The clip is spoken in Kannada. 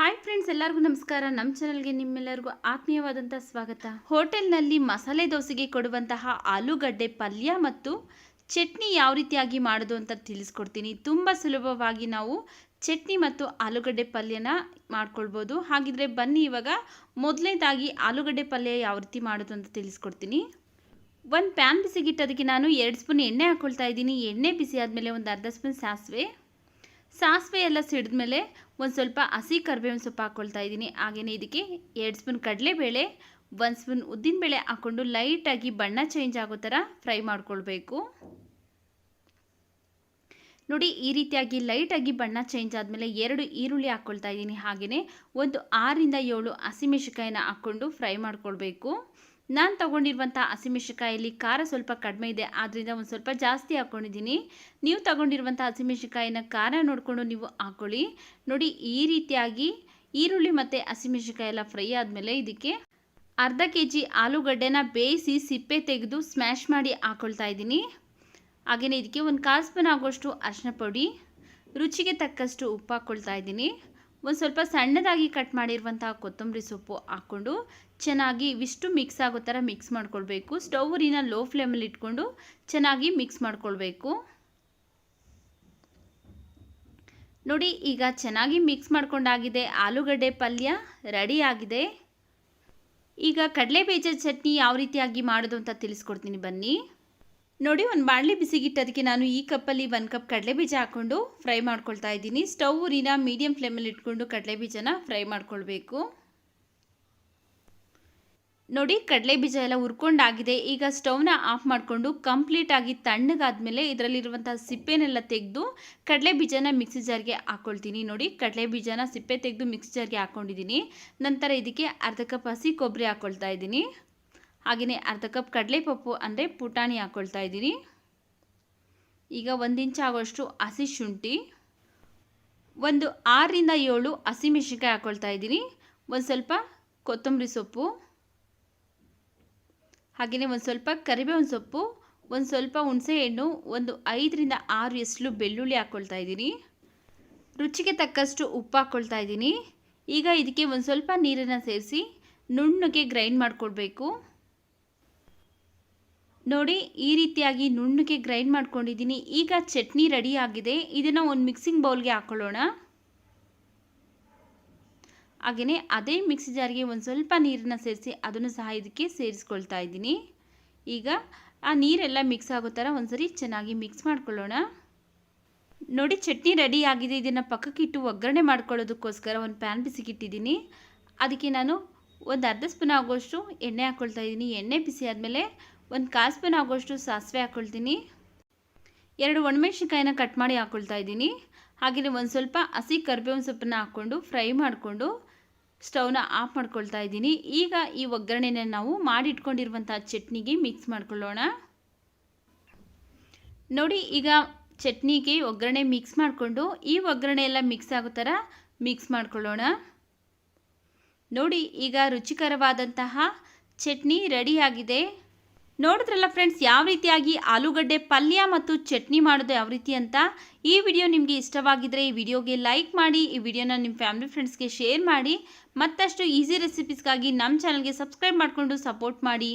ಹಾಯ್ ಫ್ರೆಂಡ್ಸ್ ಎಲ್ಲರಿಗೂ ನಮಸ್ಕಾರ. ನಮ್ಮ ಚಾನಲ್ಗೆ ನಿಮ್ಮೆಲ್ಲರಿಗೂ ಆತ್ಮೀಯವಾದಂಥ ಸ್ವಾಗತ. ಹೋಟೆಲ್ನಲ್ಲಿ ಮಸಾಲೆ ದೋಸೆಗೆ ಕೊಡುವಂತಹ ಆಲೂಗಡ್ಡೆ ಪಲ್ಯ ಮತ್ತು ಚಟ್ನಿ ಯಾವ ರೀತಿಯಾಗಿ ಮಾಡೋದು ಅಂತ ತಿಳಿಸ್ಕೊಡ್ತೀನಿ. ತುಂಬ ಸುಲಭವಾಗಿ ನಾವು ಚಟ್ನಿ ಮತ್ತು ಆಲೂಗಡ್ಡೆ ಪಲ್ಯನ ಮಾಡ್ಕೊಳ್ಬೋದು. ಹಾಗಿದ್ರೆ ಬನ್ನಿ ಇವಾಗ ಮೊದಲನೇದಾಗಿ ಆಲೂಗಡ್ಡೆ ಪಲ್ಯ ಯಾವ ರೀತಿ ಮಾಡೋದು ಅಂತ ತಿಳಿಸ್ಕೊಡ್ತೀನಿ. ಒಂದು ಪ್ಯಾನ್ ಬಿಸಿಗಿಟ್ಟೋದಕ್ಕೆ ನಾನು ಎರಡು ಸ್ಪೂನ್ ಎಣ್ಣೆ ಹಾಕ್ಕೊಳ್ತಾ ಇದ್ದೀನಿ. ಎಣ್ಣೆ ಬಿಸಿ ಆದಮೇಲೆ ಒಂದು ಅರ್ಧ ಸ್ಪೂನ್ ಸಾಸಿವೆ. ಸಾಸಿವೆ ಎಲ್ಲ ಸಿಡಿದ್ಮೇಲೆ ಒಂದು ಸ್ವಲ್ಪ ಹಸಿ ಕರಿಬೇವಿನ ಸೊಪ್ಪು ಹಾಕ್ಕೊಳ್ತಾ ಇದ್ದೀನಿ. ಹಾಗೆಯೇ ಇದಕ್ಕೆ ಎರಡು ಸ್ಪೂನ್ ಕಡಲೆಬೇಳೆ, ಒಂದು ಸ್ಪೂನ್ ಉದ್ದಿನಬೇಳೆ ಹಾಕ್ಕೊಂಡು ಲೈಟಾಗಿ ಬಣ್ಣ ಚೇಂಜ್ ಆಗೋ ಥರ ಫ್ರೈ ಮಾಡ್ಕೊಳ್ಬೇಕು. ನೋಡಿ, ಈ ರೀತಿಯಾಗಿ ಲೈಟಾಗಿ ಬಣ್ಣ ಚೇಂಜ್ ಆದಮೇಲೆ ಎರಡು ಈರುಳ್ಳಿ ಹಾಕ್ಕೊಳ್ತಾ ಇದ್ದೀನಿ. ಹಾಗೆಯೇ ಒಂದು ಆರರಿಂದ ಏಳು ಹಸಿಮೆಣಸಿಕಾಯಿನ ಹಾಕ್ಕೊಂಡು ಫ್ರೈ ಮಾಡ್ಕೊಳ್ಬೇಕು. ನಾನು ತೊಗೊಂಡಿರುವಂಥ ಹಸಿಮೆಣಸಿಕಾಯಲ್ಲಿ ಖಾರ ಸ್ವಲ್ಪ ಕಡಿಮೆ ಇದೆ ಆದ್ದರಿಂದ ಒಂದು ಸ್ವಲ್ಪ ಜಾಸ್ತಿ ಹಾಕ್ಕೊಂಡಿದ್ದೀನಿ ನೀವು ತೊಗೊಂಡಿರುವಂಥ ಹಸಿಮೆಣಸಿಕಾಯಿನ ಖಾರ ನೋಡಿಕೊಂಡು ನೀವು ಹಾಕ್ಕೊಳ್ಳಿ ನೋಡಿ, ಈ ರೀತಿಯಾಗಿ ಈರುಳ್ಳಿ ಮತ್ತು ಹಸಿಮೆಣಸಿಕಾಯಿ ಎಲ್ಲ ಫ್ರೈ ಆದಮೇಲೆ ಇದಕ್ಕೆ ಅರ್ಧ ಕೆ ಜಿ ಆಲೂಗಡ್ಡೆನ ಬೇಯಿಸಿ ಸಿಪ್ಪೆ ತೆಗೆದು ಸ್ಮ್ಯಾಶ್ ಮಾಡಿ ಹಾಕ್ಕೊಳ್ತಾ ಇದ್ದೀನಿ. ಹಾಗೆಯೇ ಇದಕ್ಕೆ ಒಂದು ಕಾಲು ಸ್ಪೂನ್ ಆಗೋಷ್ಟು ಅರಿಶಿನ ಪುಡಿ, ರುಚಿಗೆ ತಕ್ಕಷ್ಟು ಉಪ್ಪು ಹಾಕ್ಕೊಳ್ತಾ ಇದ್ದೀನಿ. ಒಂದು ಸ್ವಲ್ಪ ಸಣ್ಣದಾಗಿ ಕಟ್ ಮಾಡಿರುವಂತಹ ಕೊತ್ತಂಬರಿ ಸೊಪ್ಪು ಹಾಕ್ಕೊಂಡು ಚೆನ್ನಾಗಿ ಇವಿಷ್ಟು ಮಿಕ್ಸ್ ಆಗೋ ಥರ ಮಿಕ್ಸ್ ಮಾಡ್ಕೊಳ್ಬೇಕು. ಸ್ಟವ್ ಊರಿನ ಲೋ ಫ್ಲೇಮಲ್ಲಿ ಇಟ್ಕೊಂಡು ಚೆನ್ನಾಗಿ ಮಿಕ್ಸ್ ಮಾಡ್ಕೊಳ್ಬೇಕು. ನೋಡಿ, ಈಗ ಚೆನ್ನಾಗಿ ಮಿಕ್ಸ್ ಮಾಡ್ಕೊಂಡಾಗಿದೆ. ಆಲೂಗಡ್ಡೆ ಪಲ್ಯ ರೆಡಿ ಆಗಿದೆ. ಈಗ ಕಡಲೆ ಬೀಜದ ಚಟ್ನಿ ಯಾವ ರೀತಿಯಾಗಿ ಮಾಡೋದು ಅಂತ ತಿಳಿಸ್ಕೊಡ್ತೀನಿ ಬನ್ನಿ. ನೋಡಿ, ಒಂದು ಬಾಣಲಿ ಬಿಸಿಗಿಟ್ಟೋದಕ್ಕೆ ನಾನು ಈ ಕಪ್ಪಲ್ಲಿ ಒಂದು ಕಪ್ ಕಡಲೆ ಬೀಜ ಹಾಕ್ಕೊಂಡು ಫ್ರೈ ಮಾಡ್ಕೊಳ್ತಾ ಇದ್ದೀನಿ. ಸ್ಟವ್ ಮೀಡಿಯಂ ಫ್ಲೇಮಲ್ಲಿ ಇಟ್ಕೊಂಡು ಕಡಲೆ ಬೀಜನ ಫ್ರೈ ಮಾಡ್ಕೊಳ್ಬೇಕು. ನೋಡಿ ಕಡಲೆ ಬೀಜ ಎಲ್ಲ ಹುರ್ಕೊಂಡಾಗಿದೆ. ಈಗ ಸ್ಟವ್ನ ಆಫ್ ಮಾಡಿಕೊಂಡು ಕಂಪ್ಲೀಟಾಗಿ ತಣ್ಣಗಾದ್ಮೇಲೆ ಇದರಲ್ಲಿರುವಂಥ ಸಿಪ್ಪೆನೆಲ್ಲ ತೆಗೆದು ಕಡಲೆ ಬೀಜನ ಮಿಕ್ಸಿ ಜಾರ್ಗೆ ಹಾಕ್ಕೊಳ್ತೀನಿ ನೋಡಿ ಕಡಲೆ ಬೀಜನ ಸಿಪ್ಪೆ ತೆಗೆದು ಮಿಕ್ಸಿ ಜಾರ್ಗೆ ಹಾಕ್ಕೊಂಡಿದ್ದೀನಿ ನಂತರ ಇದಕ್ಕೆ ಅರ್ಧ ಕಪ್ ಹಸಿ ಕೊಬ್ಬರಿ ಹಾಕ್ಕೊಳ್ತಾ ಇದ್ದೀನಿ. ಹಾಗೆಯೇ ಅರ್ಧ ಕಪ್ ಕಡಲೆಪಪ್ಪು ಅಂದರೆ ಪುಟಾಣಿ ಹಾಕ್ಕೊಳ್ತಾ ಇದ್ದೀನಿ. ಈಗ ಒಂದು ಇಂಚ್ ಆಗೋಷ್ಟು ಹಸಿ ಶುಂಠಿ, ಒಂದು ಆರರಿಂದ ಏಳು ಹಸಿಮೆಣಸಿನ್ಕಾಯಿ ಹಾಕ್ಕೊಳ್ತಾ ಇದ್ದೀನಿ. ಒಂದು ಸ್ವಲ್ಪ ಕೊತ್ತಂಬರಿ ಸೊಪ್ಪು ಹಾಗೆಯೇ ಒಂದು ಸ್ವಲ್ಪ ಕರಿಬೇವಿನ ಸೊಪ್ಪು, ಒಂದು ಸ್ವಲ್ಪ ಹುಣಸೆಹಣ್ಣು ಒಂದು ಐದರಿಂದ ಆರು ಎಸ್ಲು ಬೆಳ್ಳುಳ್ಳಿ ಹಾಕ್ಕೊಳ್ತಾ ಇದ್ದೀನಿ. ರುಚಿಗೆ ತಕ್ಕಷ್ಟು ಉಪ್ಪು ಹಾಕ್ಕೊಳ್ತಾ ಇದ್ದೀನಿ. ಈಗ ಇದಕ್ಕೆ ಒಂದು ಸ್ವಲ್ಪ ನೀರನ್ನು ಸೇರಿಸಿ ನುಣ್ಣಗೆ ಗ್ರೈಂಡ್ ಮಾಡಿಕೊಡ್ಬೇಕು. ನೋಡಿ, ಈ ರೀತಿಯಾಗಿ ನುಣ್ಣಗೆ ಗ್ರೈಂಡ್ ಮಾಡ್ಕೊಂಡಿದ್ದೀನಿ. ಈಗ ಚಟ್ನಿ ರೆಡಿ ಆಗಿದೆ. ಇದನ್ನು ಒಂದು ಮಿಕ್ಸಿಂಗ್ ಬೌಲ್ಗೆ ಹಾಕ್ಕೊಳ್ಳೋಣ ಹಾಗೆಯೇ ಅದೇ ಮಿಕ್ಸಿ ಜಾರಿಗೆ ಒಂದು ಸ್ವಲ್ಪ ನೀರನ್ನು ಸೇರಿಸಿ ಅದನ್ನು ಸಹ ಇದಕ್ಕೆ ಸೇರಿಸ್ಕೊಳ್ತಾ ಇದ್ದೀನಿ. ಈಗ ಆ ನೀರೆಲ್ಲ ಮಿಕ್ಸ್ ಆಗೋ ಥರ ಒಂದ್ಸರಿ ಚೆನ್ನಾಗಿ ಮಿಕ್ಸ್ ಮಾಡ್ಕೊಳ್ಳೋಣ. ನೋಡಿ, ಚಟ್ನಿ ರೆಡಿ ಆಗಿದೆ. ಇದನ್ನು ಪಕ್ಕಕ್ಕಿಟ್ಟು ಒಗ್ಗರಣೆ ಮಾಡ್ಕೊಳ್ಳೋದಕ್ಕೋಸ್ಕರ ಒಂದು ಪ್ಯಾನ್ ಬಿಸಿಗಿಟ್ಟಿದ್ದೀನಿ. ಅದಕ್ಕೆ ನಾನು ಒಂದು ಅರ್ಧ ಸ್ಪೂನ್ ಆಗೋಷ್ಟು ಎಣ್ಣೆ ಹಾಕ್ಕೊಳ್ತಾ ಇದ್ದೀನಿ. ಎಣ್ಣೆ ಬಿಸಿ ಆದಮೇಲೆ ಒಂದು ಕಾಲು ಸ್ಪೂನ್ ಆಗೋಷ್ಟು ಸಾಸಿವೆ ಹಾಕ್ಕೊಳ್ತೀನಿ ಎರಡು ಒಣಮೆಣ್ಸಿನ್ಕಾಯಿನ ಕಟ್ ಮಾಡಿ ಹಾಕ್ಕೊಳ್ತಾ ಇದ್ದೀನಿ. ಹಾಗೆಯೇ ಒಂದು ಸ್ವಲ್ಪ ಹಸಿ ಕರ್ಬೇವಿನ ಸೊಪ್ಪನ್ನ ಹಾಕ್ಕೊಂಡು ಫ್ರೈ ಮಾಡಿಕೊಂಡು ಸ್ಟವ್ನ ಆಫ್ ಮಾಡ್ಕೊಳ್ತಾ ಇದ್ದೀನಿ. ಈಗ ಈ ಒಗ್ಗರಣೆನ ನಾವು ಮಾಡಿಟ್ಕೊಂಡಿರುವಂಥ ಚಟ್ನಿಗೆ ಮಿಕ್ಸ್ ಮಾಡ್ಕೊಳ್ಳೋಣ. ನೋಡಿ, ಈಗ ಚಟ್ನಿಗೆ ಒಗ್ಗರಣೆ ಮಿಕ್ಸ್ ಮಾಡಿಕೊಂಡು ಈ ಒಗ್ಗರಣೆ ಎಲ್ಲ ಮಿಕ್ಸ್ ಆಗೋ ಥರ ಮಿಕ್ಸ್ ಮಾಡ್ಕೊಳ್ಳೋಣ. ನೋಡಿ, ಈಗ ರುಚಿಕರವಾದಂತಹ ಚಟ್ನಿ ರೆಡಿಯಾಗಿದೆ ನೋಡಿದ್ರಲ್ಲ ಫ್ರೆಂಡ್ಸ್ ಯಾವ ರೀತಿಯಾಗಿ ಆಲೂಗಡ್ಡೆ ಪಲ್ಯ ಮತ್ತು ಚಟ್ನಿ ಮಾಡೋದು ಯಾವ ರೀತಿ ಅಂತ ಈ ವಿಡಿಯೋ ನಿಮಗೆ ಇಷ್ಟವಾಗಿದ್ದರೆ ಈ ವಿಡಿಯೋಗೆ ಲೈಕ್ ಮಾಡಿ, ಈ ವಿಡಿಯೋನ ನಿಮ್ಮ ಫ್ಯಾಮಿಲಿ ಫ್ರೆಂಡ್ಸ್ಗೆ ಶೇರ್ ಮಾಡಿ, ಮತ್ತಷ್ಟು ಈಸಿ ರೆಸಿಪೀಸ್ಗಾಗಿ ನಮ್ಮ ಚಾನಲ್ಗೆ ಸಬ್ಸ್ಕ್ರೈಬ್ ಮಾಡಿಕೊಂಡು ಸಪೋರ್ಟ್ ಮಾಡಿ.